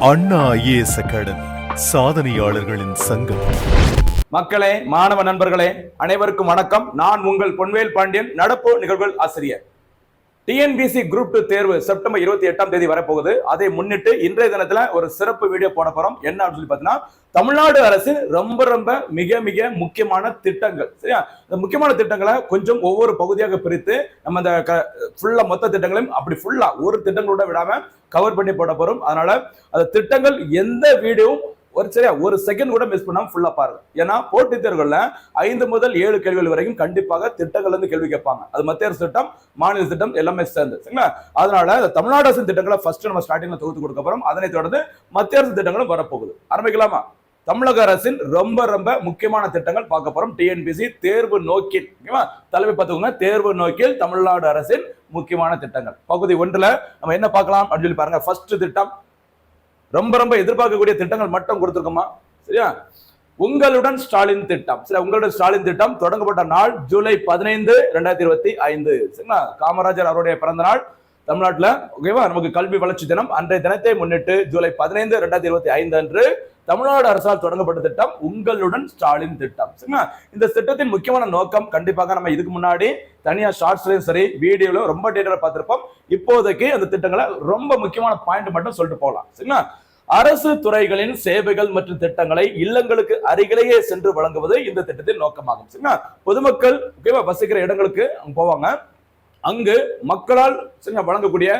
அண்ணா IAS academy சாதனையாளர்களின் சங்கம். மக்களே மாணவ நண்பர்களே அனைவருக்கும் வணக்கம். நான் உங்கள் பொன்வேல் பாண்டியன் நடப்பு நிகழ்வுகள் ஆசிரியர். டிஎன்பிசி குரூப் டூ தேர்வு செப்டம்பர் இருபத்தி எட்டாம் தேதி வரப்போகுது. அதை முன்னிட்டு இன்றைய தினத்துல ஒரு சிறப்பு வீடியோ போட போறோம். என்ன அப்படின்னு சொல்லி பார்த்தீங்கன்னா தமிழ்நாடு அரசு ரொம்ப ரொம்ப மிக மிக முக்கியமான திட்டங்கள். சரியா? இந்த முக்கியமான திட்டங்களை கொஞ்சம் ஒவ்வொரு பகுதியாக பிரித்து நம்ம இந்த ஃபுல்லா மொத்த திட்டங்களையும் அப்படி ஃபுல்லா ஒரு திட்டங்களோட விடாம கவர் பண்ணி போட போறோம். அதனால அந்த திட்டங்கள் எந்த வீடியோவும் ஒரு சரியா ஒரு செகண்ட் கூட மிஸ் பண்ணாம ஃபுல்லா பாருங்க. ஏன்னா போட்டித் தேர்வுகள்ல ஐந்து முதல் ஏழு கேள்விகள் வரைக்கும் கண்டிப்பாக திட்டங்கள் இருந்து கேள்வி கேட்பாங்க. அது மத்திய அரசு திட்டம் மாநில திட்டம் எல்லாமே சேர்ந்து. சரிங்களா? அதனால இந்த தமிழ்நாடு அரசு திட்டங்களை ஃபர்ஸ்ட் நம்ம ஸ்டார்டிங்ல தொகுத்து கொடுக்க போறோம். அதனை தொடர்ந்து மத்திய அரசு திட்டங்களும் வரப்போகுது. ஆரம்பிக்கலாமா? தமிழக அரசின் ரொம்ப ரொம்ப முக்கியமான திட்டங்கள் பார்க்க போறோம். டிஎன்பிசி தேர்வு நோக்கில். ஓகேவா தலைமை பார்த்துக்கோங்க. தேர்வு நோக்கில் தமிழ்நாடு அரசின் முக்கியமான திட்டங்கள். பகுதி ஒன்றுல நம்ம என்ன பார்க்கலாம் அப்படின்னு சொல்லி பாருங்க. ஃபர்ஸ்ட் திட்டம் ரொம்ப ரொம்ப எதிர்பார்க்கக்கூடிய திட்டங்கள் மட்டும் கொடுத்துருக்கோமா? சரியா? உங்களுடன் ஸ்டாலின் திட்டம். சரி உங்களுடன் ஸ்டாலின் திட்டம் தொடங்கப்பட்ட நாள் ஜூலை பதினைந்து ரெண்டாயிரத்தி இருபத்தி ஐந்து. சரிங்களா? காமராஜர் அவருடைய பிறந்த நாள். தமிழ்நாட்டில் ஓகேவா? நமக்கு கல்வி வளர்ச்சி தினம் அன்றைய தினத்தை முன்னிட்டு ஜூலை பதினைந்து ரெண்டாயிரத்தி இருபத்தி ஐந்து அன்று தமிழ்நாடு அரசால் தொடங்கப்பட்ட திட்டம் உங்களுடன் ஸ்டாலின் திட்டம். சரிங்களா? இந்த திட்டத்தின் முக்கியமான நோக்கம் கண்டிப்பாக நம்ம இதுக்கு முன்னாடி தனியாக ஷார்ட்ஸ்லையும் சரி வீடியோவிலும் ரொம்ப டீட்டெயிலாக பார்த்துருப்போம். இப்போதைக்கு அந்த திட்டங்களை ரொம்ப முக்கியமான பாயிண்ட் மட்டும் சொல்லிட்டு போகலாம். சரிங்களா? அரசு துறைகளின் சேவைகள் மற்றும் திட்டங்களை இல்லங்களுக்கு அருகிலேயே சென்று வழங்குவது இந்த திட்டத்தின் நோக்கமாகும். சரிங்களா? பொதுமக்கள் ஓகேவா? வசிக்கிற இடங்களுக்கு போவாங்க. அங்கு மக்களால் வழங்கக்கூடிய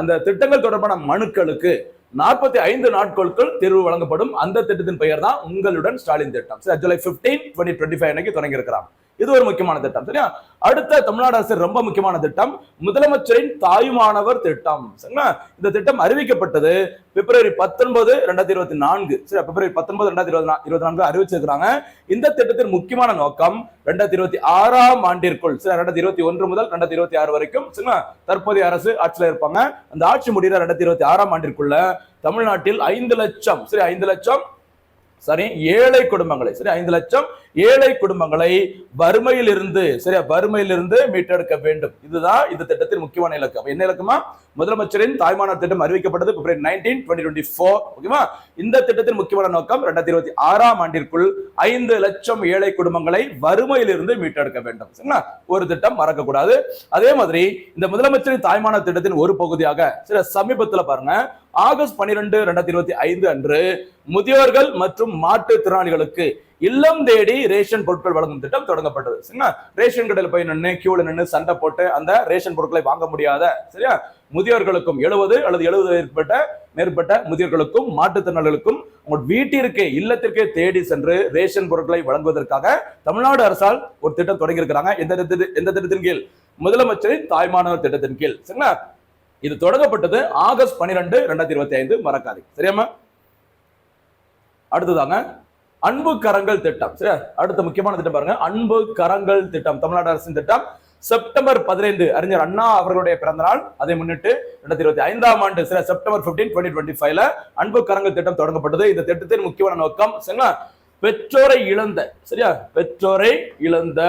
அந்த திட்டங்கள் தொடர்பான மனுக்களுக்கு நாற்பத்தி ஐந்து நாட்களுக்குள் தேர்வு வழங்கப்படும். அந்த திட்டத்தின் பெயர் தான் உங்களுடன் ஸ்டாலின் திட்டம். சரி July fifteen twenty twenty five அன்னைக்கு தொடங்கி இருக்கிறாங்க இது ஒரு முக்கியமான திட்டம் சரியா? அடுத்த தமிழ்நாடு அரசு ரொம்ப முக்கியமான திட்டம் முதலமைச்சரின் தாயுமானவர் திட்டம் சரிங்களா? இந்த திட்டம் அறிவிக்கப்பட்டது பிப்ரவரி பத்தொன்பது ரெண்டாயிரத்தி இருபத்தி நான்கு சரி பிப்ரவரி பத்தொன்பது ரெண்டாயிரத்தி இருபத்தி இருபத்தி நான்கு அறிவிச்சிருக்கிறாங்க. இந்த திட்டத்தின் முக்கியமான நோக்கம் ரெண்டாயிரத்தி இருபத்தி ஆறாம் ஆண்டிற்குள் சரி ரெண்டாயிரத்தி இருபத்தி ஒன்று முதல் ரெண்டாயிரத்தி இருபத்தி ஆறு வரைக்கும் சரிங்களா? தற்போதைய அரசு ஆட்சியில் இருப்பாங்க. அந்த ஆட்சி முடிகிற ரெண்டாயிரத்தி இருபத்தி ஆறாம் ஆண்டிற்குள்ள தமிழ்நாட்டில் ஐந்து லட்சம் சரி ஐந்து லட்சம் சரி ஏழை குடும்பங்களை சரி ஐந்து லட்சம் ஏழை குடும்பங்களை வறுமையில் இருந்து சரியா வறுமையில் இருந்து மீட்டெடுக்க வேண்டும். இதுதான் இந்த திட்டத்தின் முக்கியமான இலக்கம் என்ன இலக்கமா? முதலமைச்சரின் தாய்மானார் திட்டம் அறிவிக்கப்பட்டது February nineteen twenty twenty four ஓகேவா இந்த திட்டத்தின் முக்கியமான நோக்கம் ரெண்டாயிரத்தி இருபத்தி ஆறாம் ஆண்டிற்குள் ஐந்து லட்சம் ஏழை குடும்பங்களை வறுமையில் இருந்து மீட்டெடுக்க வேண்டும். சரிங்களா? ஒரு திட்டம் மறக்கக்கூடாது. அதே மாதிரி இந்த முதலமைச்சரின் தாய்மானார் திட்டத்தின் ஒரு பகுதியாக சில சமீபத்தில் பாருங்க ஆகஸ்ட் பன்னிரெண்டு ரெண்டாயிரத்தி இருபத்தி ஐந்து அன்று முதியோர்கள் மற்றும் மாற்றுத்திறனாளிகளுக்கு இல்லம் தேடி ரேஷன் பொருட்கள் வழங்கும் திட்டம் தொடங்கப்பட்டது. சரிங்களா? ரேஷன் கடையில் போய் நின்று கியூல நின்று சண்டை போட்டு அந்த ரேஷன் பொருட்களை வாங்க முடியாத சரியா? முதியோர்களுக்கும் எழுபது அல்லது எழுபது மேற்பட்ட மேற்பட்ட முதியோர்களுக்கும் மாற்றுத்திறனாளிகளுக்கும் உங்கள் வீட்டிற்கே இல்லத்திற்கே தேடி சென்று ரேஷன் பொருட்களை வழங்குவதற்காக தமிழ்நாடு அரசால் ஒரு திட்டம் தொடங்கி இருக்கிறாங்க எந்த எந்த திட்டத்தின் கீழ்? முதலமைச்சரின் தாய்மானவர் திட்டத்தின் கீழ். சரிங்களா? இது தொடங்கப்பட்டது ஆகஸ்ட் பன்னிரெண்டு ரெண்டாயிரத்தி இருபத்தி ஐந்து மறக்காது சரியாமா அடுத்ததாங்க அன்பு கரங்கள் திட்டம். சரி அடுத்த முக்கியமான திட்டம் பாருங்க. அன்பு கரங்கள் திட்டம் தமிழ்நாடு அரசின் திட்டம். செப்டம்பர் பதினைந்து அறிஞர் அண்ணா அவர்களுடைய பிறந்த நாள். அதை முன்னிட்டு ரெண்டாயிரத்தி இருபத்தி ஐந்தாம் ஆண்டு சில செப்டம்பர் பிப்டீன் டுவெண்ட்டி டுவெண்ட்டி ஃபைவ்ல அன்பு கரங்கள் திட்டம் தொடங்கப்பட்டது. இந்த திட்டத்தின் முக்கியமான நோக்கம் சரிங்களா? பெற்றோரை இழந்த சரியா? பெற்றோரை இழந்த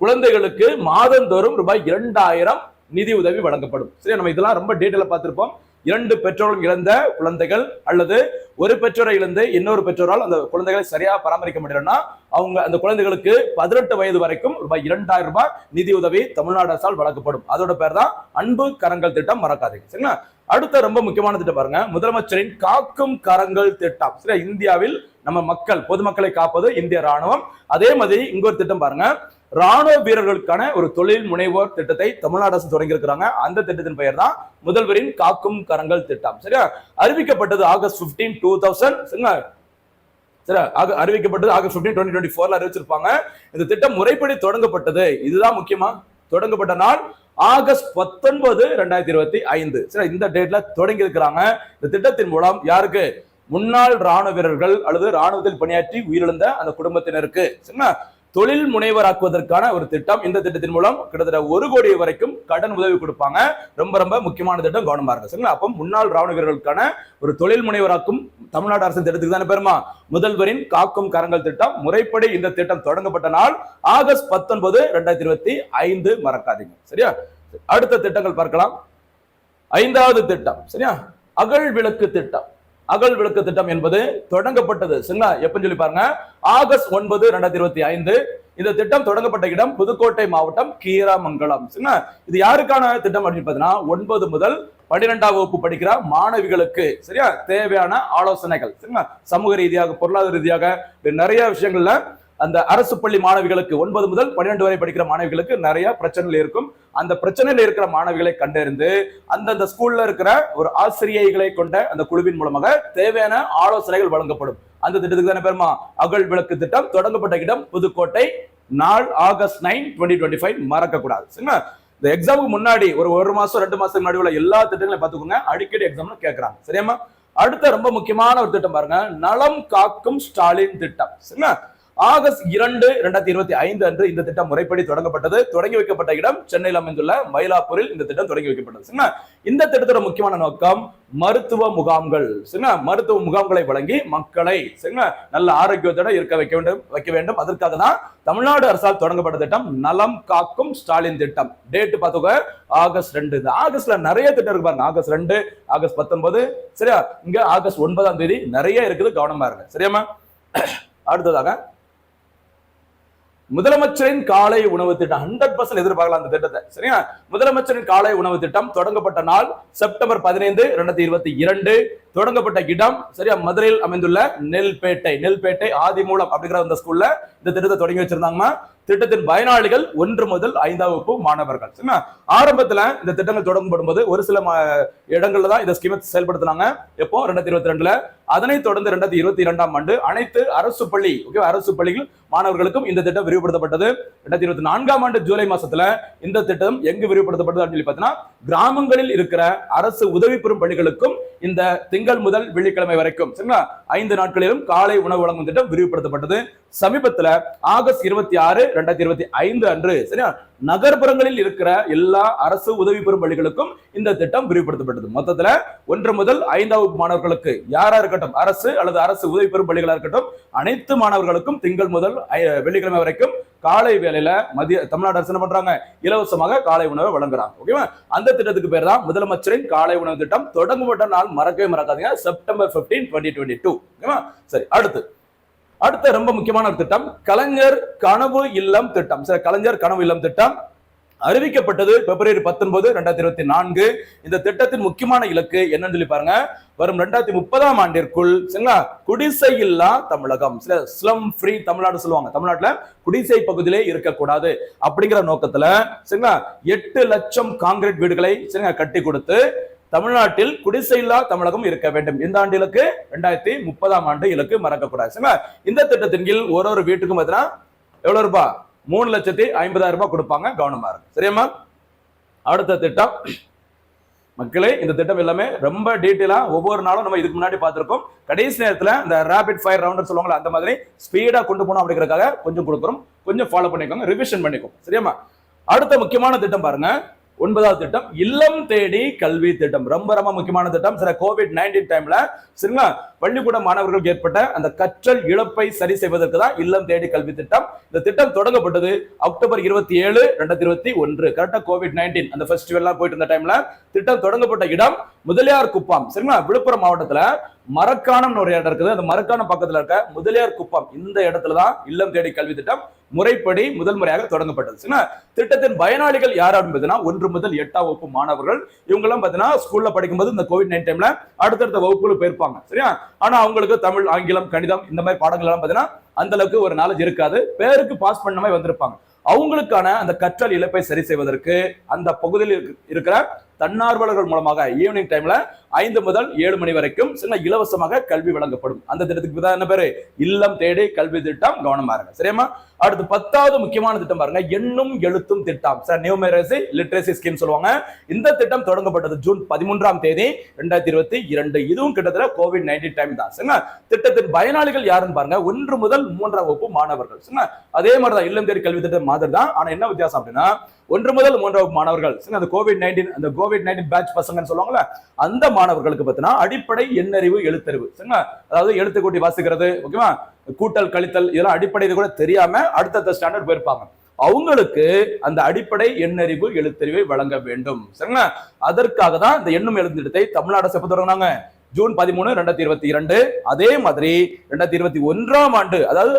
குழந்தைகளுக்கு மாதந்தோறும் ரூபாய் இரண்டாயிரம் நிதி உதவி வழங்கப்படும். சரியா? நம்ம இதெல்லாம் ரொம்ப டீட்டெயிலாக பார்த்திருப்போம். இரண்டு பெற்றோர்கள் இழந்த குழந்தைகள் அல்லது ஒரு பெற்றோரை இழந்து இன்னொரு பெற்றோரால் அந்த குழந்தைகளை சரியா பராமரிக்க முடியலன்னா அவங்க அந்த குழந்தைகளுக்கு பதினெட்டு வயது வரைக்கும் ரூபாய் இரண்டாயிரம் ரூபாய் நிதி உதவி தமிழ்நாடு அரசால் வழங்கப்படும். அதோட பேர் தான் அன்பு கரங்கள் திட்டம் மறக்காதீங்க. சரிங்களா? அடுத்த ரொம்ப முக்கியமான திட்டம் பாருங்க. முதலமைச்சரின் காக்கும் கரங்கள் திட்டம். சரியா? இந்தியாவில் நம்ம மக்கள் பொதுமக்களை காப்பது இந்திய ராணுவம் அதே மாதிரி இங்க ஒரு திட்டம் பாருங்க. ராணுவ வீரர்களுக்கான ஒரு தொழில் முனைவோர் திட்டத்தை தமிழ்நாடு அரசு தொடங்கி இருக்கிறாங்க அந்த திட்டத்தின் பெயர் தான் முதல்வரின் காக்கும் கரங்கள் திட்டம். சரியா? அறிவிக்கப்பட்டது ஆகஸ்ட் 15 டூ தௌசண்ட் சரிங்களா? சரி ஆக- அறிவிக்கப்பட்டது ஆகஸ்ட் 15 டுவெண்ட்டி டுவெண்ட்டி ஃபோர்ல அறிவிச்சிருப்பாங்க. இந்த திட்டம் முறைப்படி தொடங்கப்பட்டது. இதுதான் முக்கியமா? தொடங்கப்பட்ட நாள் ஆகஸ்ட் பத்தொன்பது ரெண்டாயிரத்தி இருபத்தி ஐந்து. சரி இந்த டேட்ல தொடங்கி இருக்கிறாங்க இந்த திட்டத்தின் மூலம் யாருக்கு? முன்னாள் ராணுவ வீரர்கள் அல்லது ராணுவத்தில் பணியாற்றி உயிரிழந்த அந்த குடும்பத்தினருக்கு. சரிங்களா? தொழில் முனைவராக்குவதற்கான ஒரு திட்டம். இந்த திட்டத்தின் மூலம் கிட்டத்தட்ட ஒரு கோடி வரைக்கும் கடன் உதவி கொடுப்பாங்க. ரொம்ப ரொம்ப முக்கியமான திட்டம். கவனமா இருக்கு சரிங்களா? அப்போ முன்னாள் ராணுவ வீரர்களுக்கான ஒரு தொழில் முனைவராக்கும் தமிழ்நாடு அரசின் திட்டத்துக்கு தானே பெருமா? முதல்வரின் காக்கும் கரங்கள் திட்டம். முறைப்படி இந்த திட்டம் தொடங்கப்பட்ட நாள் ஆகஸ்ட் பத்தொன்பது ரெண்டாயிரத்தி இருபத்தி ஐந்து. மறக்காதீங்க. சரியா? அடுத்த திட்டங்கள் பார்க்கலாம். ஐந்தாவது திட்டம். சரியா? அகழ் விளக்கு திட்டம். அகல் விளக்கு திட்டம் என்பது தொடங்கப்பட்டது. சரிங்களா? எப்பன்னு சொல்லி பாருங்க. ஆகஸ்ட் ஒன்பது ரெண்டாயிரத்தி இருபத்தி ஐந்து. இந்த திட்டம் தொடங்கப்பட்ட இடம் புதுக்கோட்டை மாவட்டம் கீராமங்கலம். சரிங்களா? இது யாருக்கான திட்டம் அப்படின்னு பார்த்தீங்கன்னா ஒன்பது முதல் பன்னிரெண்டாம் வகுப்பு படிக்கிற மாணவிகளுக்கு சரியா? தேவையான ஆலோசனைகள். சரிங்களா? சமூக ரீதியாக பொருளாதார ரீதியாக நிறைய விஷயங்கள்ல அந்த அரசு பள்ளி மாணவிகளுக்கு ஒன்பது முதல் பன்னிரெண்டு வரை படிக்கிற மாணவிகளுக்கு நிறைய பிரச்சனைகள் இருக்கும். அந்த பிரச்சனையில இருக்கிற மாணவிகளை கண்டறிந்து அந்தந்த ஸ்கூல்ல இருக்கிற ஒரு ஆசிரியைகளை கொண்ட அந்த குழுவின் மூலமாக தேவையான ஆலோசனைகள் வழங்கப்படும். அந்த திட்டத்துக்கு தானே பெருமா? அகல் விளக்கு திட்டம் தொடங்கப்பட்ட இடம் புதுக்கோட்டை. நாள் August nine twenty twenty five மறக்க கூடாது சரிங்களா? இந்த எக்ஸாமுக்கு முன்னாடி ஒரு ஒரு மாசம் ரெண்டு மாசம் முன்னாடி உள்ள எல்லா திட்டங்களையும் பார்த்துக்கோங்க. அடிக்கடி எக்ஸாம்ல கேட்கறாங்க. சரியாமா அடுத்த ரொம்ப முக்கியமான ஒரு திட்டம் பாருங்க. நலம் காக்கும் ஸ்டாலின் திட்டம். சரிங்களா? ஆகஸ்ட் இரண்டு இரண்டாயிரத்தி இருபத்தி ஐந்து அன்று இந்த திட்டம் முறைப்படி தொடங்கப்பட்டது. தொடங்கி வைக்கப்பட்ட இடம் சென்னையில் அமைந்துள்ள மயிலாப்பூரில் இந்த திட்டம் தொடங்கி வைக்கப்பட்டது. இந்த திட்டத்தோட முக்கியமான நோக்கம் மருத்துவ முகாம்கள். சரிங்களா? மருத்துவ முகாம்களை வழங்கி மக்களை சரிங்களா? நல்ல ஆரோக்கியத்தோட இருக்க வைக்க வேண்டும் வைக்க வேண்டும். அதற்காக தான் தமிழ்நாடு அரசால் தொடங்கப்பட்ட திட்டம் நலம் காக்கும் ஸ்டாலின் திட்டம். டேட் பார்த்துக்க ஆகஸ்ட் ரெண்டு. இந்த ஆகஸ்ட்ல நிறைய திட்டம் இருக்கு பாருங்க. ஆகஸ்ட் ரெண்டு ஆகஸ்ட் பத்தொன்பது. சரியா? இங்க ஆகஸ்ட் ஒன்பதாம் தேதி நிறைய இருக்குது. கவனமா இருங்க. சரியாமா அடுத்ததாக முதலமைச்சரின் காலை உணவு திட்டம் ஹண்ட்ரட் பர்சன்ட் எதிர்பார்க்கலாம் அந்த திட்டத்தை. சரியா? முதலமைச்சரின் காலை உணவு திட்டம் தொடங்கப்பட்ட நாள் செப்டம்பர் பதினைந்து இரண்டாயிரத்தி இருபத்தி இரண்டு. தொடங்கப்பட்ட இடம் சரியா? மதுரையில் அமைந்துள்ள நெல்பேட்டை நெல்பேட்டை ஆதிமூலம் அப்படிங்கிற அந்த ஸ்கூல்ல இந்த திட்டத்தை தொடங்கி வச்சிருந்தாங்கன்னா திட்டத்தின் பயனாளிகள் ஒன்று முதல் ஐந்தாம் வகுப்பு மாணவர்கள் சரிங்களா ஆரம்பத்துல இந்த திட்டங்கள் தொடங்கப்படும் போது ஒரு சில இடங்கள்ல தான் இந்த ஸ்கீமை செயல்படுத்தினாங்க. எப்போ? ரெண்டாயிரத்தி இருபத்தி ரெண்டுல அதனைத் தொடர்ந்து ரெண்டாயிரத்தி இருபத்தி இரண்டாம் ஆண்டு அனைத்து அரசு பள்ளி ஓகே அரசு பள்ளிகள் மாணவர்களுக்கும் இந்த திட்டம் விரிவுபடுத்தப்பட்டது. இரண்டாயிரத்தி இருபத்தி நான்காம் ஆண்டு ஜூலை மாசத்துல இந்த திட்டம் எங்கு விரிவுபடுத்தப்பட்டது அப்படின்னு சொல்லி பார்த்தீங்கன்னா கிராமங்களில் இருக்கிற அரசு உதவி பெறும் பள்ளிகளுக்கும் இந்த திங்கள் முதல் வெள்ளிக்கிழமை வரைக்கும் சரிங்களா? ஐந்து நாட்களிலும் காலை உணவு வழங்கும் திட்டம் விரிவுபடுத்தப்பட்டது. சமீபத்துல ஆகஸ்ட் இருபத்தி ஆறு ரெண்டாயிரத்தி இருபத்தி ஐந்து அன்று சரியா? நகர்ப்புறங்களில் இருக்கிற எல்லா அரசு உதவி பெறும் பள்ளிகளுக்கும் இந்த திட்டம் விரிவுபடுத்தப்பட்டது. மொத்தத்துல ஒன்று முதல் ஐந்தாம் வகுப்பு மாணவர்களுக்கு யாரா இருக்கட்டும் அரசு அல்லது அரசு உதவி பெறும் பள்ளிகளாக இருக்கட்டும் அனைத்து மாணவர்களுக்கும் திங்கள் முதல் வெள்ளிக்கிழமை வரைக்கும் காலை வேலையில மதிய தமிழ்நாடு அரசு என்ன பண்றாங்க? இலவசமாக காலை உணவை வழங்குறாங்க. ஓகேவா அந்த திட்டத்துக்கு பேர் தான் முதலமைச்சரின் காலை உணவு திட்டம். தொடங்கப்பட்ட நாள் மறக்கவே மறக்காதீங்க. செப்டம்பர் 15 டுவெண்ட்டி டுவெண்ட்டி டூ ஓகேவா சரி அடுத்து. அடுத்த ரொம்ப முக்கியமான ஒரு திட்டம் கலைஞர் கனவு இல்லம் திட்டம். சில கலைஞர் கனவு இல்லம் திட்டம் அறிவிக்கப்பட்டது பிப்ரவரி பத்தொன்பது ரெண்டாயிரத்தி இருபத்தி நான்கு. இந்த திட்டத்தின் முக்கியமான இலக்கு என்னன்னு சொல்லி பாருங்க. வரும் ரெண்டாயிரத்தி முப்பதாம் ஆண்டிற்குள் சரிங்களா? குடிசை இல்லா தமிழகம். சில ஸ்லம் ஃப்ரீ தமிழ்நாடு சொல்லுவாங்க. தமிழ்நாட்டுல குடிசை பகுதியிலே இருக்கக்கூடாது அப்படிங்கிற நோக்கத்துல சரிங்களா? எட்டு லட்சம் காங்கிரீட் வீடுகளை சரிங்களா கட்டி கொடுத்து தமிழ்நாட்டில் குடிசை இல்லா தமிழகம் இருக்க வேண்டும். இந்த ஆண்டு இலக்கு ரெண்டாயிரத்தி முப்பதாம் ஆண்டு இலக்கு மறக்கக்கூடாது. இந்த திட்டத்தின் கீழ் ஒரு ஒரு வீட்டுக்கும் பார்த்தீங்கன்னா எவ்வளவு ரூபாய் மூணு லட்சத்தி ஐம்பதாயிரம் ரூபாய் கொடுப்பாங்க. கவனமா இருக்கு சரியாம்மா? அடுத்த திட்டம். மக்களே இந்த திட்டம் எல்லாமே ரொம்ப டீட்டெயிலா ஒவ்வொரு நாளும் நம்ம இதுக்கு முன்னாடி பார்த்திருக்கோம். கடைசி நேரத்தில் இந்த ரேபிட் ஃபயர் ரவுண்டர் சொல்லுவாங்களா அந்த மாதிரி ஸ்பீடா கொண்டு போனோம் அப்படிங்கிறதுக்காக கொஞ்சம் கொடுக்குறோம் கொஞ்சம் ஃபாலோ பண்ணிக்கோங்க. ரிவிஷன் பண்ணிக்கோங்க. சரியாம்மா? அடுத்த முக்கியமான திட்டம் பாருங்க. ஒன்பதாவது திட்டம் இல்லம் தேடி கல்வி திட்டம். ரொம்ப ரொம்ப முக்கியமான திட்டம். சில கோவிட் நைன்டீன் டைம்ல சரிங்களா? பள்ளிக்கூட மாணவர்களுக்கு ஏற்பட்ட அந்த கற்றல் இழப்பை சரி செய்வதற்கு தான் இல்லம் தேடி கல்வி திட்டம். இந்த திட்டம் தொடங்கப்பட்டது அக்டோபர் இருபத்தி ஏழு ரெண்டாயிரத்தி இருபத்தி ஒன்று. கரெக்டா கோவிட் நைன்டீன் அந்த ஃபெஸ்டிவல்லாம் போயிட்டு இருந்த டைம்ல திட்டம் தொடங்கப்பட்ட இடம் முதலியார் குப்பம் சரிங்களா? விழுப்புரம் மாவட்டத்துல மரக்காணம்னு ஒரு இடம் இருக்குது. அந்த மரக்காணம் பக்கத்துல இருக்க முதலியார் குப்பம் இந்த இடத்துல தான் இல்லம் தேடி கல்வி திட்டம் முறைப்படி முதல் முறையாக தொடங்கப்பட்டது. திட்டத்தின் பயனாளிகள் யார் அப்படின்னு பார்த்தீங்கன்னா ஒன்று முதல் எட்டாம் வகுப்பு மாணவர்கள். இவங்கெல்லாம் பார்த்தீங்கன்னா ஸ்கூல்ல படிக்கும்போது இந்த கோவிட் நைன் டைம்ல அடுத்தடுத்த வகுப்புகள் போயிருப்பாங்க. சரியா? ஆனா அவங்களுக்கு தமிழ் ஆங்கிலம் கணிதம் இந்த மாதிரி பாடங்கள் எல்லாம் பார்த்தீங்கன்னா அந்த அளவுக்கு ஒரு நாலேஜ் இருக்காது. பேருக்கு பாஸ் பண்ண மாதிரி வந்திருப்பாங்க. அவங்களுக்கான அந்த கற்றல் இழப்பை சரி செய்வதற்கு அந்த பகுதியில் இருக்கிற தன்னார்வலர்கள் மூலமாக ஈவினிங் டைம்ல ஐந்து முதல் ஏழு மணி வரைக்கும் சின்ன இலவசமாக கல்வி வழங்கப்படும். அந்த திட்டத்துக்கு தான் என்ன பேரு? இல்லம் தேடி கல்வி திட்டம் கவனமா இருங்க. சரியாமா அடுத்து பத்தாவது முக்கியமான திட்டம் பாருங்க. எண்ணும் எழுத்தும் திட்டம். சார் நியூமரசி லிட்ரேசி ஸ்கீம் சொல்லுவாங்க. இந்த திட்டம் தொடங்கப்பட்டது ஜூன் பதிமூன்றாம் தேதி ரெண்டாயிரத்தி இருபத்தி இரண்டு. இதுவும் கிட்டத்தட்ட கோவிட் நைன்டீன் டைம் தான். சரிங்களா திட்டத்தின் பயனாளிகள் யாருன்னு பாருங்க. ஒன்று முதல் மூன்றாம் வகுப்பு மாணவர்கள். சரிங்களா அதே மாதிரி தான் இல்லம் தேடி கல்வி திட்டம் மாதிரி தான். ஆனா என்ன வித்தியாசம் அப்படின்னா ஒன்று முதல் மூன்றாவது வகுப்பு மாணவர்கள். சரிங்களா, அந்த கோவிட் நைன்டீன் அந்த கோவிட் நைன்டீன் பேட்ச் பசங்கன்னு சொல்லுவாங்கல்ல அந்த மாணவர்களுக்கு பார்த்தீங்கன்னா அடிப்படை எண்ணறிவு எழுத்தறிவு. சரிங்களா? அதாவது எழுத்து கூட்டி வாசிக்கிறது ஓகேவா கூட்டல் கழித்தல் இதெல்லாம் அடிப்படை இது கூட தெரியாம அடுத்தடுத்த ஸ்டாண்டர்ட் போயிருப்பாங்க. அவங்களுக்கு அந்த அடிப்படை எண்ணறிவு எழுத்தறிவை வழங்க வேண்டும். சரிங்களா? அதற்காக தான் இந்த எண்ணும் எழுந்திடத்தை தமிழ்நாடு செப்ப தொடங்கினாங்க? ஜூன் பதிமூணு ரெண்டாயிரத்தி இருபத்தி இரண்டு. அதே மாதிரி ரெண்டாயிரத்தி இருபத்தி ஒன்றாம் ஆண்டு அதாவது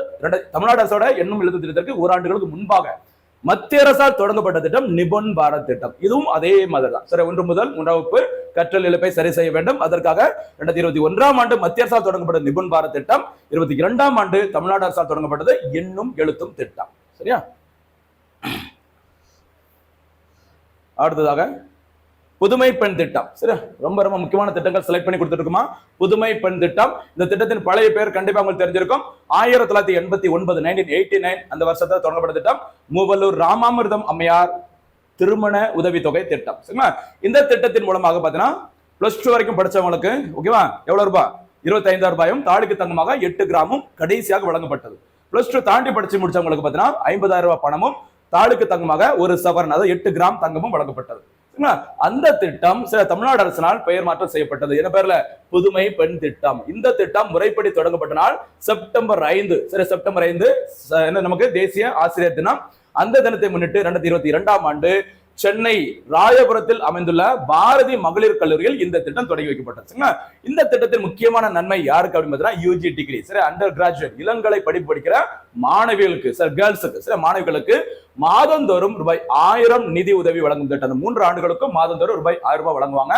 தமிழ்நாடு அரசோட எண்ணும் எழுத்து திட்டத்திற்கு ஓராண்டுகளுக்கு முன்பாக மத்திய அரசால் தொடங்கப்பட்ட திட்டம் நிபுன் பாரத் திட்டம். இதுவும் அதே மாதிரி தான் சரி ஒன்று முதல் மூன்றாம் வகுப்பு கற்றல் இழப்பை சரி செய்ய வேண்டும். அதற்காக ரெண்டாயிரத்தி இருபத்தி ஒன்றாம் ஆண்டு மத்திய அரசால் தொடங்கப்பட்ட நிபுன் பாரத் திட்டம். இருபத்தி இரண்டாம் ஆண்டு தமிழ்நாடு அரசால் தொடங்கப்பட்டது எண்ணும் எழுத்தும் திட்டம். சரியா? அடுத்ததாக புதுமை பெண் திட்டம். சரி ரொம்ப ரொம்ப முக்கியமான திட்டங்கள் செலக்ட் பண்ணி கொடுத்துருக்குமா புதுமை பெண் திட்டம். இந்த திட்டத்தின் பழைய பேர் கண்டிப்பா உங்களுக்கு தெரிஞ்சிருக்கும். ஆயிரத்தி தொள்ளாயிரத்தி எண்பத்தி ஒன்பது நைன்டீன் எயிட்டி நைன் அந்த வருஷத்துல தொடங்கப்பட்ட திட்டம். மூவலூர் ராமாமிர்தம் அம்மையார் திருமண உதவித்தொகை திட்டம். சரிங்களா? இந்த திட்டத்தின் மூலமாக பார்த்தீங்கன்னா பிளஸ் டூ வரைக்கும் படிச்சவங்களுக்கு ஓகேவா எவ்வளவு ரூபாய் இருபத்தி ஐந்தாயிரம் ரூபாயும் தாளுக்கு தங்கமாக எட்டு கிராமும் கடைசியாக வழங்கப்பட்டது. பிளஸ் டூ தாண்டி படிச்சு முடிச்சவங்களுக்கு பார்த்தீங்கன்னா ஐம்பதாயிரம் ரூபாய் பணமும் தாளுக்கு தங்கமாக ஒரு சவரன் அதாவது எட்டு கிராம் தங்கமும் வழங்கப்பட்டது. அந்த திட்டம் சில தமிழ்நாடு அரசினால் பெயர் மாற்றம் செய்யப்பட்டது. என்ன பேர்ல? புதுமை பெண் திட்டம். இந்த திட்டம் முறைப்படி தொடங்கப்பட்ட நாள் செப்டம்பர் ஐந்து. சரி செப்டம்பர் ஐந்து என்ன நமக்கு தேசிய ஆசிரியர் தினம். அந்த தினத்தை முன்னிட்டு இரண்டாயிரத்தி இருபத்தி இரண்டாம் ஆண்டு சென்னை ராயபுரத்தில் அமைந்துள்ள பாரதி மகளிர் கல்லூரியில் இந்த திட்டம் தொடங்கி வைக்கப்பட்டது. சரிங்களா? இந்த திட்டத்தின் முக்கியமான நன்மை யாருக்கு அப்படின்னு யூஜி டிகிரி சரி அண்டர் கிராஜுவேட் இளங்கலை படிப்பு படிக்கிற மாணவிகளுக்கு சார் கேர்ள்ஸுக்கு சில மாணவிகளுக்கு மாதந்தோறும் ரூபாய் ஆயிரம் நிதி உதவி வழங்கும் திட்டம். அந்த மூன்று ஆண்டுகளுக்கும் மாதந்தோறும் ரூபாய் ஆயிரம் ரூபாய் வழங்குவாங்க.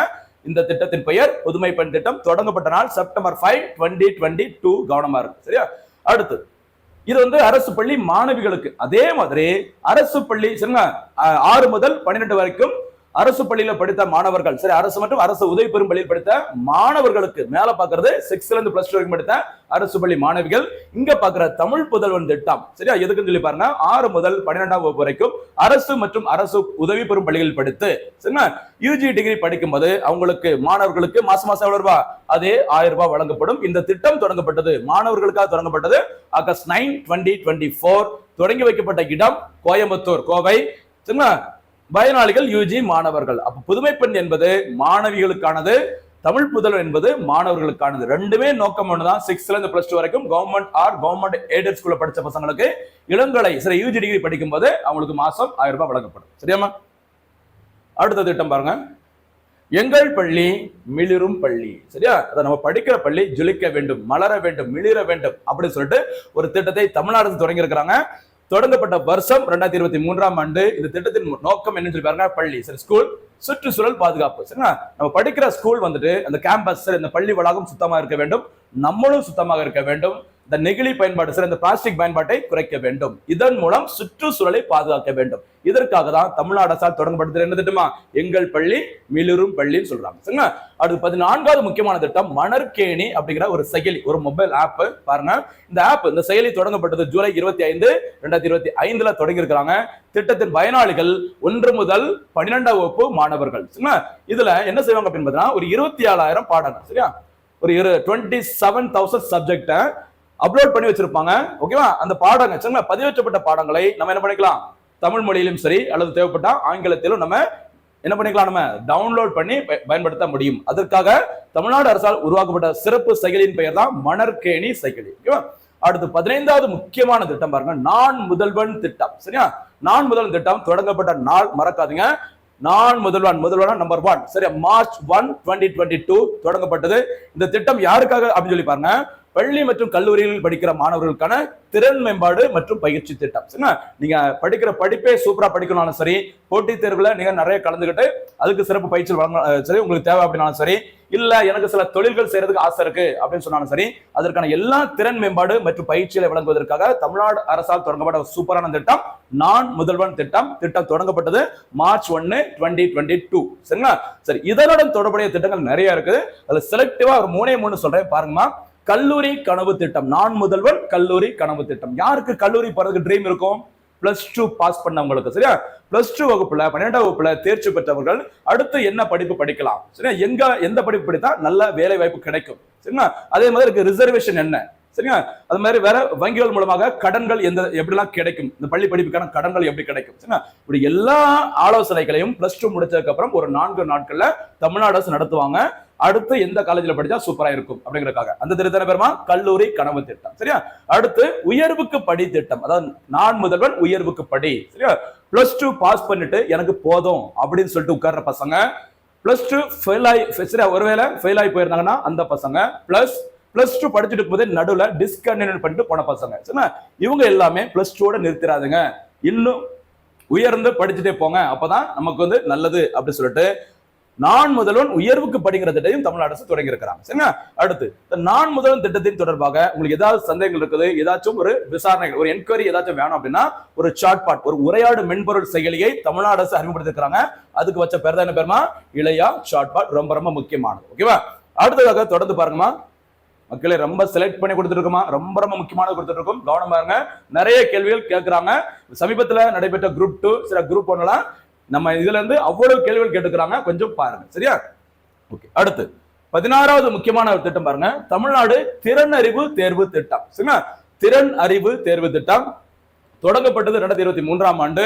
இந்த திட்டத்தின் பெயர் புதுமை பெண் திட்டம். தொடங்கப்பட்ட நாள் September five twenty twenty two கவனமா இருக்கு சரியா? அடுத்து இது வந்து அரசு பள்ளி மாணவிகளுக்கு. அதே மாதிரி அரசு பள்ளி சரிங்களா? ஆறு முதல் பன்னிரெண்டு வரைக்கும் அரசு பள்ளியில படித்த மாணவர்கள் சரி அரசு மற்றும் அரசு உதவி பெறும் பள்ளியில் படித்த மாணவர்களுக்கு மேல பாக்குறது சிக்ஸ்த்ல இருந்து பிளஸ் டூ வரைக்கும் படித்த அரசு பள்ளி மாணவிகள். இங்க பாக்குற தமிழ் புதல்வன் திட்டம் சரியா? எதுக்குன்னு சொல்லி பாருங்க ஆறு முதல் பன்னிரெண்டாம் வகுப்பு வரைக்கும் அரசு மற்றும் அரசு உதவி பெறும் பள்ளிகள் படித்து சரிங்களா? யூஜி டிகிரி படிக்கும் போது அவங்களுக்கு மாணவர்களுக்கு மாசம் மாசம் எவ்வளவு ரூபாய் அதே ஆயிரம் ரூபாய் வழங்கப்படும். இந்த திட்டம் தொடங்கப்பட்டது மாணவர்களுக்காக தொடங்கப்பட்டது August nine twenty twenty four தொடங்கி வைக்கப்பட்ட இடம் கோயம்புத்தூர் கோவை சரிங்களா? பயனாளிகள் யூஜி மாணவர்கள். அப்ப புதுமை பெண் என்பது மாணவிகளுக்கானது தமிழ் புதல்வர் என்பது மாணவர்களுக்கானது. ரெண்டுமே நோக்கம் ஒண்ணுதான். சிக்ஸ்த்ல இருந்து பிளஸ் டூ வரைக்கும் கவர்மெண்ட் ஆர் கவர்மெண்ட் எய்டட் ஸ்கூல்ல படிச்ச பசங்களுக்கு இளங்கலை சரி யூஜி டிகிரி படிக்கும் போது அவங்களுக்கு மாசம் ஆயிரம் ரூபாய் வழங்கப்படும். சரியாமா அடுத்த திட்டம் பாருங்க. எங்கள் பள்ளி மிளிரும் பள்ளி. சரியா? அதை நம்ம படிக்கிற பள்ளி ஜொலிக்க வேண்டும் மலர வேண்டும் மிளிர வேண்டும் அப்படின்னு சொல்லிட்டு ஒரு திட்டத்தை தமிழ்நாடு அரசு தொடங்கி இருக்கிறாங்க தொடங்கப்பட்ட வருஷம் ரெண்டாயிரத்தி இருபத்தி மூன்றாம் ஆண்டு இந்த திட்டத்தின் நோக்கம் என்னன்னு சொல்லி பாருங்க பள்ளி சரி ஸ்கூல் சுற்றுச்சூழல் பாதுகாப்பு சரிங்களா? நம்ம படிக்கிற ஸ்கூல் வந்துட்டு அந்த கேம்பஸ் இந்த பள்ளி வளாகம் சுத்தமாக இருக்க வேண்டும். நம்மளும் சுத்தமாக இருக்க வேண்டும். இந்த நெகிழி பயன்பாடு சார் இந்த பிளாஸ்டிக் பயன்பாட்டை குறைக்க வேண்டும். இதன் மூலம் சுற்றுச்சூழலை பாதுகாக்க வேண்டும். இதற்காக தான் தமிழ்நாடு அரசால் தொடங்கப்பட்டது என்ன திட்டமா? எங்கள் பள்ளி மிளிரும் பள்ளின்னு சொல்றாங்க. சரிங்க அடுத்து பதினான்காவது முக்கியமான திட்டம் மணற்கேணி அப்படிங்கிற ஒரு செயலி ஒரு மொபைல் ஆப் பாருங்க. இந்த ஆப் இந்த செயலி தொடங்கப்பட்டது ஜூலை இருபத்தி ஐந்து ரெண்டாயிரத்தி இருபத்தி ஐந்துல தொடங்கி இருக்கிறாங்க திட்டத்தின் பயனாளிகள் ஒன்று முதல் பன்னிரெண்டாம் வகுப்பு மாணவர்கள். சரிங்களா? இதுல என்ன செய்வாங்க அப்படின்னு பார்த்தீங்கன்னா ஒரு இருபத்தி ஏழாயிரம் பாடங்கள். சரியா? ஒரு இரு டுவெண்ட்டி செவன் தௌசண்ட் சப்ஜெக்டை அப்லோட் பண்ணி வச்சிருப்பாங்க. ஓகேவா அந்த பாடங்கள் சரிங்களா? பதிவேற்றப்பட்ட பாடங்களை நம்ம என்ன பண்ணிக்கலாம்? தமிழ் மொழியிலும் சரி அல்லது தேவைப்பட்டா ஆங்கிலத்திலும் நம்ம என்ன பண்ணிக்கலாம்? நம்ம டவுன்லோட் பண்ணி பய- பயன்படுத்த முடியும். அதற்காக தமிழ்நாடு அரசால் உருவாக்கப்பட்ட சிறப்பு செயலியின் பெயர் தான் மணற்கேணி செயலி ஓகேவா அடுத்து பதினைந்தாவது முக்கியமான திட்டம் பாருங்க. நான் முதல்வன் திட்டம். சரியா? நான் முதல்வன் திட்டம் தொடங்கப்பட்ட நாள் மறக்காதீங்க. நான் முதல்வன் முதல்வன் நம்பர் ஒன் சரியா? March one twenty twenty two தொடங்கப்பட்டது. இந்த திட்டம் யாருக்காக அப்படின்னு சொல்லி பாருங்க. பள்ளி மற்றும் கல்லூரியில் படிக்கிற மாணவர்களுக்கான திறன் மேம்பாடு மற்றும் பயிற்சி திட்டம். சரிங்களா நீங்க படிக்கிற படிப்பே சூப்பரா படிக்கணும்னாலும் சரி போட்டித் தேர்வுல நீங்க நிறைய கலந்துக்கிட்டு அதுக்கு சிறப்பு பயிற்சி வழங்க சரி உங்களுக்கு தேவை அப்படின்னாலும் சரி இல்ல எனக்கு சில தொழில்கள் செய்யறதுக்கு ஆசை இருக்கு அப்படின்னு சொன்னாலும் சரி அதற்கான எல்லா திறன் மேம்பாடு மற்றும் பயிற்சிகளை வழங்குவதற்காக தமிழ்நாடு அரசால் தொடங்கப்பட்ட சூப்பரான திட்டம் நான் முதல்வன் திட்டம். திட்டம் தொடங்கப்பட்டது மார்ச் ஒன்னு டுவெண்ட்டி டுவெண்ட்டி டூ. சரிங்களா? சரி இதனுடன் தொடர்புடைய திட்டங்கள் நிறைய இருக்குது. அதுல செலக்டிவா ஒரு மூணே மூணு சொல்றேன் பாருங்கம்மா. கல்லூரி கனவு திட்டம். நான் முதல்வன் கல்லூரி கனவு திட்டம். யாருக்கு கல்லூரி போறதுக்கு ட்ரீம் இருக்கும்? பிளஸ் டூ பாஸ் பண்ணவங்களுக்கு. சரியா? பிளஸ் டூ வகுப்புல பன்னெண்டாம் வகுப்புல தேர்ச்சி பெற்றவர்கள் அடுத்து என்ன படிப்பு படிக்கலாம்? சரியா? எங்க எந்த படிப்பு படித்தா நல்ல வேலை வாய்ப்பு கிடைக்கும்? சரிங்களா? அதே மாதிரி இருக்கு ரிசர்வேஷன் என்ன? சரிங்களா? அது மாதிரி வேற வங்கிகள் மூலமாக கடன்கள் எந்த எப்படிலாம் கிடைக்கும்? இந்த பள்ளி படிப்புக்கான கடன்கள் எப்படி கிடைக்கும்? சரிங்களா? இப்படி எல்லா ஆலோசனைகளையும் பிளஸ் டூ முடிச்சதுக்கு அப்புறம் ஒரு நான்கு நாட்கள்ல தமிழ்நாடு அரசு நடத்துவாங்க. அடுத்து எந்த காலேஜ்ல படிச்சா சூப்பரா இருக்கும் அப்படிங்கறதுக்காக. அந்த திட்டத்தின பேருமா? கல்லூரி கனவு திட்டம். சரியா? அடுத்து உயர்வுக்கு படி திட்டம். அதாவது நான் முதல்வன் உயர்வுக்கு படி. சரியா? பிளஸ் டூ பாஸ் பண்ணிட்டு எனக்கு போதும் அப்படின்னு சொல்லிட்டு உட்கார்ற பசங்க பிளஸ் டூ ஃபெயில் ஆகி சரியா? ஒருவேளை ஃபெயில் ஆகி போயிருந்தாங்கன்னா அந்த பசங்க பிளஸ் பிளஸ் டூ படிச்சுட்டு போதே நடுவில் டிஸ்கண்டினியூ பண்ணிட்டு போன பசங்க. சரிங்களா இவங்க எல்லாமே பிளஸ் டூவோட நிறுத்திடாதுங்க. இன்னும் உயர்ந்து படிச்சுட்டே போங்க. அப்பதான் நமக்கு வந்து நல்லது அப்படின்னு சொல்லிட்டு நான் முதல்வன் உயர்வுக்கு படிக்கிற திட்டத்தையும் தமிழ் அரசு தொடங்கி இருக்கிறாங்க சரிங்களா? அடுத்து நான் முதல்வன் திட்டத்தின் தொடர்பாக உங்களுக்கு ஏதாவது சந்தேகங்கள் இருக்குது ஏதாச்சும் ஒரு விசாரணைகள் ஒரு என்கொயரி ஏதாச்சும் வேணும் அப்படின்னா ஒரு ஷார்ட் பாட் ஒரு உரையாடு மென்பொருள் செயலியை தமிழ்நாடு அரசு அறிமுகப்படுத்திருக்கிறாங்க அதுக்கு வச்ச பேர் தான் என்ன பேருமா? இளையா ஷார்ட் பாட் ரொம்ப ரொம்ப முக்கியமானது. ஓகேவா அடுத்ததாக தொடர்ந்து பாருங்கம்மா. மக்களை ரொம்ப செலக்ட் பண்ணி கொடுத்துருக்கோமா ரொம்ப ரொம்ப முக்கியமானது கொடுத்துருக்கோம் கவனம் பாருங்க. நிறைய கேள்விகள் கேட்கறாங்க. சமீபத்துல நடைபெற்ற குரூப் டூ சில குரூப் ஒன்னுலாம் நம்ம இதுல இருந்து அவ்வளவு கேள்விகள் கேட்டுக்கிறாங்க. கொஞ்சம் பாருங்க. சரியா? ஓகே அடுத்து பதினாறாவது முக்கியமான ஒரு திட்டம் பாருங்க. தமிழ்நாடு திறன் அறிவு தேர்வு திட்டம். சரிங்களா? திறன் அறிவு தேர்வு திட்டம் தொடங்கப்பட்டது ரெண்டாயிரத்தி இருபத்தி மூன்றாம் ஆண்டு.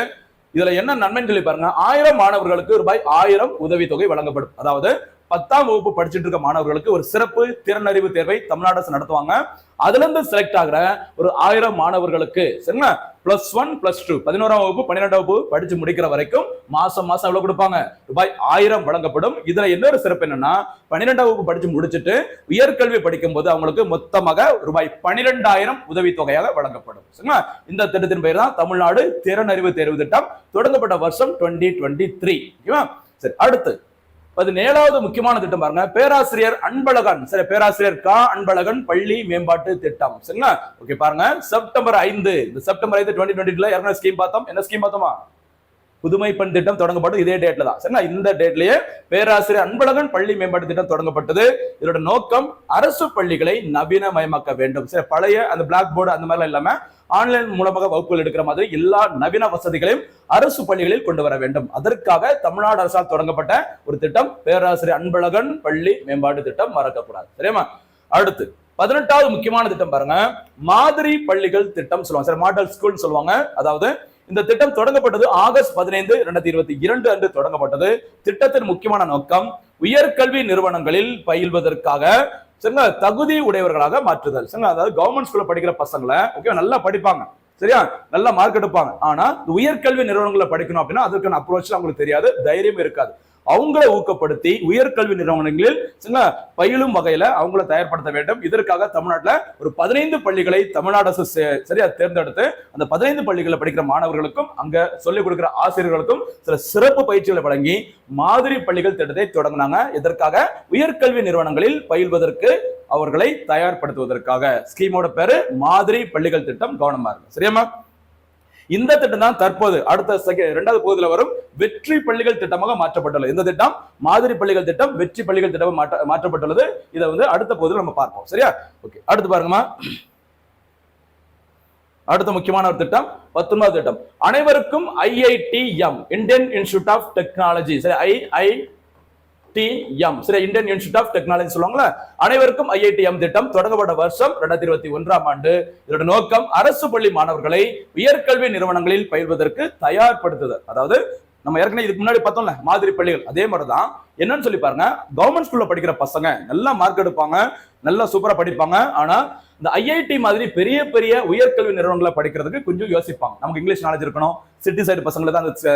இதுல என்ன நன்மைன்னு சொல்லி பாருங்க. ஆயிரம் மாணவர்களுக்கு ரூபாய் ஆயிரம் உதவித்தொகை வழங்கப்படும். அதாவது பத்தாம் வகுப்பு படிச்சுட்டு இருக்க மாணவர்களுக்கு ஒரு சிறப்பு திறனறிவு தேர்வை தமிழ்நாடு அரசு நடத்துவாங்க. அதுல இருந்து செலக்ட் ஆகிற ஒரு ஆயிரம் மாணவர்களுக்கு சரிங்களா? பிளஸ் ஒன் பிளஸ் டூ பதினோராம் வகுப்பு பன்னிரெண்டாம் வகுப்பு படிச்சு முடிக்கிற வரைக்கும் மாசம் மாசம் எவ்வளவு கொடுப்பாங்க? ரூபாய் ஆயிரம் வழங்கப்படும். இதுல இன்னொரு சிறப்பு என்னன்னா பன்னிரெண்டாம் வகுப்பு படிச்சு முடிச்சுட்டு உயர்கல்வி படிக்கும் போது அவங்களுக்கு மொத்தமாக ரூபாய் பனிரெண்டாயிரம் உதவித்தொகையாக வழங்கப்படும். சரிங்களா? இந்த திட்டத்தின் பெயர் தான் தமிழ்நாடு திறனறிவு தேர்வு திட்டம். தொடங்கப்பட்ட வருஷம் டுவெண்ட்டி டுவெண்ட்டி த்ரீ சரி அடுத்து. பதினேழாவது முக்கியமான திட்டம் பாருங்க. பேராசிரியர் அன்பழகன். சரி பேராசிரியர் கா. அன்பழகன் பள்ளி மேம்பாட்டு திட்டம். சரிங்களா? ஓகே பாருங்க. செப்டம்பர் ஐந்து. இந்த செப்டம்பர் ஐந்து டுவெண்ட்டி டுவெண்ட்டில ஸ்கீம் பார்த்தோம். என்ன ஸ்கீம் பார்த்தோமா? புதுமை பெண் திட்டம் தொடங்கப்பட்டது இதே டேட்ல தான். சரிங்களா இந்த டேட்லயே பேராசிரியர் அன்பழகன் பள்ளி மேம்பாட்டு திட்டம் தொடங்கப்பட்டது. இதோட நோக்கம் அரசு பள்ளிகளை நவீனமயமாக்க வேண்டும். சரி பழைய அந்த பிளாக் போர்டு அந்த மாதிரிலாம் இல்லாம ஆன்லைன் மூலமாக வகுப்புகள் எடுக்கிற மாதிரி எல்லா நவீன வசதிகளையும் அரசு பள்ளிகளில் கொண்டு வர வேண்டும். அதற்காக தமிழ்நாடு அரசால் தொடங்கப்பட்ட ஒரு திட்டம் பேராசிரியர் அன்பழகன் பள்ளி மேம்பாட்டு திட்டம் மறக்கக்கூடாது. சரியா அடுத்து பதினெட்டாவது முக்கியமான திட்டம் பாருங்க. மாதிரி பள்ளிகள் திட்டம் சொல்லுவாங்க. சரி மாடல் ஸ்கூல் சொல்லுவாங்க. அதாவது இந்த திட்டம் தொடங்கப்பட்டது ஆகஸ்ட் பதினைந்து இரண்டாயிரத்தி இருபத்தி இரண்டு அன்று தொடங்கப்பட்டது. திட்டத்தின் முக்கியமான நோக்கம் உயர்கல்வி நிறுவனங்களில் பயில்வதற்காக சரிங்களா தகுதி உடையவர்களாக மாற்றுதல். சரிங்களா அதாவது கவர்மெண்ட் ஸ்கூல்ல படிக்கிற பசங்களை ஓகே நல்லா படிப்பாங்க. சரியா நல்லா மார்க் எடுப்பாங்க. ஆனா உயர்கல்வி நிறுவனங்களை படிக்கணும் அப்படின்னா அதுக்கான அப்ரோச் அவங்களுக்கு தெரியாது தைரியம் இருக்காது. அவங்களை ஊக்கப்படுத்தி உயர்கல்வி நிறுவனங்களில் பயிலும் வகையில அவங்கள தயார்படுத்த வேண்டும். இதற்காக தமிழ்நாட்டுல ஒரு பதினைந்து பள்ளிகளை தமிழ்நாடு அரசு சரியா தேர்ந்தெடுத்து அந்த பதினைந்து பள்ளிகளில் படிக்கிற மாணவர்களுக்கும் அங்க சொல்லிக் கொடுக்கிற ஆசிரியர்களுக்கும் சில சிறப்பு பயிற்சிகளை வழங்கி மாதிரி பள்ளிகள் திட்டத்தை தொடங்கினாங்க. இதற்காக உயர்கல்வி நிறுவனங்களில் பயில்வதற்கு அவர்களை தயார்படுத்துவதற்காக. ஸ்கீமோட பேரு மாதிரி பள்ளிகள் திட்டம் கவனமா இருக்கு சரியாமா இந்த திட்டம் தான் தற்போது அடுத்த செக- இரண்டாவது பகுதியில் வரும் வெற்றி பள்ளிகள் திட்டமாக மாற்றப்பட்டுள்ளது. இந்த திட்டம் மாதிரி பள்ளிகள் திட்டம் வெற்றி பள்ளிகள் திட்டமாக மாற்ற மாற்றப்பட்டுள்ளது. இதை வந்து அடுத்த பகுதியில் நம்ம பார்ப்போம். சரியா? ஓகே அடுத்து பாருங்கம்மா. அடுத்த முக்கியமான ஒரு திட்டம் பத்தொன்பது திட்டம். அனைவருக்கும் IITM Indian institute of technology. சரி ஐ டிஎம் சில இந்தியன் இன்ஸ்டியூட் ஆஃப் டெக்னாலஜி சொல்லுவாங்களா அனைவருக்கும் ஐஐடிஎம் திட்டம் தொடங்கப்பட்ட வருஷம் ரெண்டாயிரத்தி இருபத்தி ஒன்றாம் ஆண்டு. இதோட நோக்கம் அரசு பள்ளி மாணவர்களை உயர்கல்வி நிறுவனங்களில் பயில்வதற்கு தயார்படுத்துதல். அதாவது நம்ம ஏற்கனவே இதுக்கு முன்னாடி பார்த்தோம்ல மாதிரி பள்ளிகள். அதே மாதிரி தான் என்னன்னு சொல்லி பாருங்க. கவர்மெண்ட் ஸ்கூல்ல படிக்கிற பசங்க நல்லா மார்க் எடுப்பாங்க. நல்லா சூப்பரா படிப்பாங்க. ஆனா இந்த ஐஐடி மாதிரி பெரிய பெரிய உயர்கல்வி நிறுவனங்களை படிக்கிறதுக்கு கொஞ்சம் யோசிப்பாங்க. நமக்கு இங்கிலீஷ் நாலேஜ் இருக்கணும். சிட்டி சைடு பசங்களுக்கு தான் அந்த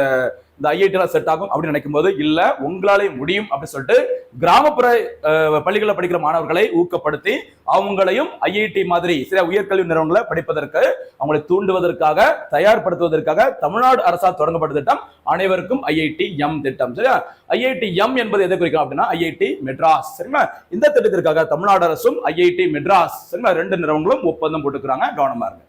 இந்த ஐஐடி செட் ஆகும் அப்படின்னு நினைக்கும் போது இல்ல உங்களாலே முடியும் அப்படின்னு சொல்லிட்டு கிராமப்புற அஹ், பள்ளிகளில் படிக்கிற மாணவர்களை ஊக்கப்படுத்தி அவங்களையும் ஐஐடி மாதிரி சில உயர்கல்வி நிறுவனங்களை படிப்பதற்கு அவங்களை தூண்டுவதற்காக தயார்படுத்துவதற்காக தமிழ்நாடு அரசால் தொடங்கப்பட்ட திட்டம் அனைவருக்கும் ஐஐடி எம் திட்டம். சரியா? ஐஐடி எம் என்பது எதை குறிக்கும் அப்படின்னா ஐஐடி மெட்ராஸ். சரிங்களா? இந்த திட்டத்திற்காக தமிழ்நாடு அரசும் ஐஐடி மெட்ராஸ் சரிங்களா? ரெண்டு நிறுவனங்களும் ஒப்பந்தம் போட்டுக்கிறாங்க கவனமா இருங்க.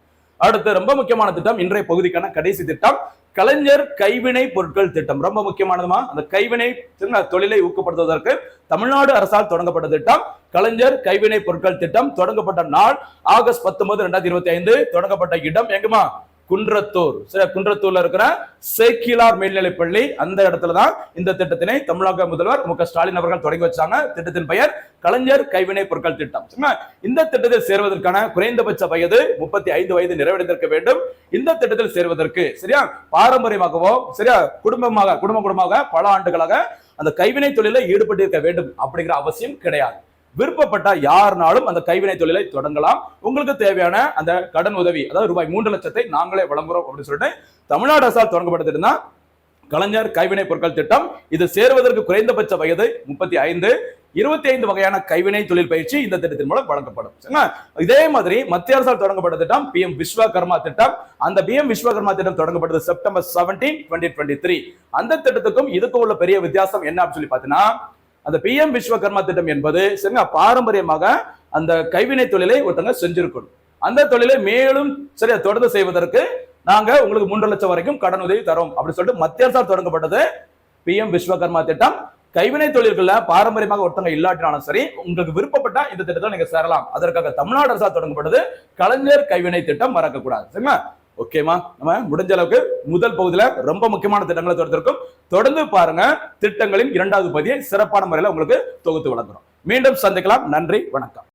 அடுத்து ரொம்ப முக்கியமான திட்டம் இன்றைய பகுதிக்கான கடைசி திட்டம். கலைஞர் கைவினை பொருட்கள் திட்டம். ரொம்ப முக்கியமானதுமா? அந்த கைவினை தொழிலை ஊக்கப்படுத்துவதற்கு தமிழ்நாடு அரசால் தொடங்கப்பட்ட திட்டம். கலைஞர் கைவினை பொருட்கள் திட்டம் தொடங்கப்பட்ட நாள் ஆகஸ்ட் பத்தொன்பது ரெண்டாயிரத்தி இருபத்தி ஐந்து. தொடங்கப்பட்ட இடம் எங்குமா? குன்றத்தூர். சரி குன்றத்தூர்ல இருக்கிற சேக்கிலார் மேல்நிலைப் பள்ளி அந்த இடத்துல தான் இந்த திட்டத்தினை தமிழக முதல்வர் மு ஸ்டாலின் அவர்கள் தொடங்கி வச்சாங்க. திட்டத்தின் பெயர் கலைஞர் கைவினை பொருட்கள் திட்டம். இந்த திட்டத்தில் சேர்வதற்கான குறைந்தபட்ச வயது முப்பத்தி ஐந்து வயது நிறைவடைந்திருக்க வேண்டும். இந்த திட்டத்தில் சேர்வதற்கு சரியா? பாரம்பரியமாகவோ சரியா? குடும்பமாக குடும்ப குடும்பமாக பல ஆண்டுகளாக அந்த கைவினை தொழிலில் ஈடுபட்டிருக்க வேண்டும் அப்படிங்கிற அவசியம் கிடையாது. விருப்பப்பட்ட யாருனாலும் அந்த கைவினை தொழிலை தொடங்கலாம். உங்களுக்கு தேவையான அந்த கடன் உதவி அதாவது ரூபாய் மூன்று லட்சத்தை நாங்களே வழங்குறோம் அப்படின்னு சொல்லிட்டு தமிழ்நாடு அரசால் தொடங்கப்பட்டதுன்னா கலைஞர் கைவினை பொருட்கள் திட்டம். இது சேருவதற்கு குறைந்தபட்ச வயது முப்பத்தி ஐந்து இருபத்தி ஐந்து வகையான கைவினை தொழில் பயிற்சி இந்த திட்டத்தின் மூலம் வழங்கப்படும். இதே மாதிரி மத்திய அரசால் தொடங்கப்பட்ட திட்டம் பி எம் விஸ்வகர்மா திட்டம். அந்த பி எம் விஸ்வகர்மா திட்டம் தொடங்கப்பட்டது September seventeen twenty twenty three அந்த திட்டத்துக்கும் இதுக்கும் உள்ள பெரிய வித்தியாசம் என்ன அப்படின்னு சொல்லி பார்த்தீங்கன்னா அந்த பி எம் விஸ்வகர்மா திட்டம் என்பது சரிங்க பாரம்பரியமாக அந்த கைவினை தொழிலை ஒருத்தங்க செஞ்சிருக்கணும். அந்த தொழிலை மேலும் சரியா தொடர்ந்து செய்வதற்கு நாங்க உங்களுக்கு மூன்று லட்சம் வரைக்கும் கடன் உதவி தரோம் அப்படின்னு சொல்லிட்டு மத்திய அரசால் தொடங்கப்பட்டது பி எம் விஸ்வகர்மா திட்டம். கைவினை தொழில்கள்ல பாரம்பரியமாக ஒருத்தங்க இல்லாட்டினாலும் சரி உங்களுக்கு விருப்பப்பட்டா இந்த திட்டத்தை நீங்க சேரலாம். அதற்காக தமிழ்நாடு அரசால் தொடங்கப்பட்டது கலைஞர் கைவினை திட்டம் மறக்கக்கூடாது. சரிங்களா? ஓகேமா நம்ம முடிஞ்ச அளவுக்கு முதல் பகுதியில ரொம்ப முக்கியமான திட்டங்களை தொடர்ந்துருக்கும் தொடர்ந்து பாருங்க திட்டங்களின் இரண்டாவது பகுதியை சிறப்பான முறையில் உங்களுக்கு தொகுத்து வழங்குறோம். மீண்டும் சந்திக்கலாம். நன்றி வணக்கம்.